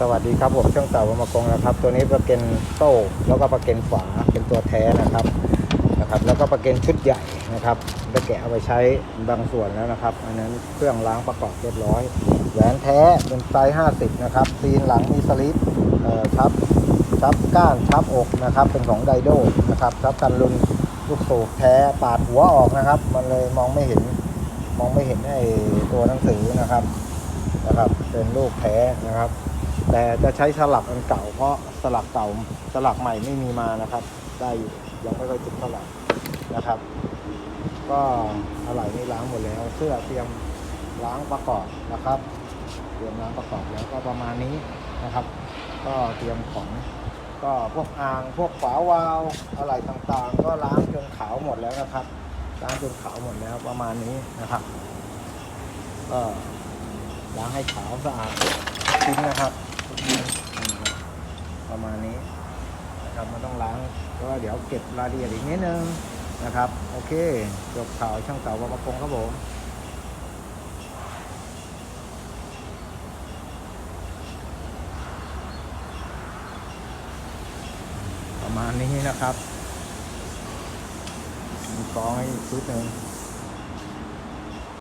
สวัสดีครับผมช่างเต่ามกงนะครับ ตัวนี้ประกันโต้แล้วก็ประกันฝาเป็นตัวแท้นะครับนะครับ แล้วก็ประกันชุดใหญ่นะครับได้แกะเอาไปใช้บางส่วนแล้วนะครับ อันนั้นเครื่องล้างประกอบเรียบร้อยแหวนแท้เป็นไซส์50 นะครับซีนหลังมีสลิปเอ่อชับชับก้านชับอกนะครับ เป็นของไดโดนะครับชับกันลุนลูกสูบแท้ปาดหัวออกนะครับ มันเลยมองไม่เห็นมองไม่เห็นไอ้ตัวหนังสือนะครับนะครับ เป็นลูกแท้นะครับ แต่จะใช้สลักอันเก่า เพราะสลักเก่าสลักใหม่ไม่มีมานะครับ ได้อยู่ยังไม่ค่อยติดเท่าไหร่นะครับ ก็อะไรนี่ล้างหมดแล้วเสื้อเตรียมล้างประกอบนะครับเตรียมล้างประกอบแล้วก็ประมาณนี้นะครับ ก็เตรียมของก็พวกอ่างพวกฝาวาล์วอะไรต่างๆ ก็ล้างจนขาวหมดแล้วนะครับ ล้างจนขาวหมดแล้วประมาณนี้นะครับ ก็ล้างให้ขาวสะอาดทิ้งนะครับ ประมาณนี้นะครับมันต้องล้างก็เดี๋ยวเก็บรายละเอียดอีกนิดนึงนะครับ โอเคจบข่าวช่างเต่าวัประพงครับผมประมาณนี้นะครับมีกองให้อีกชุดหนึ่ง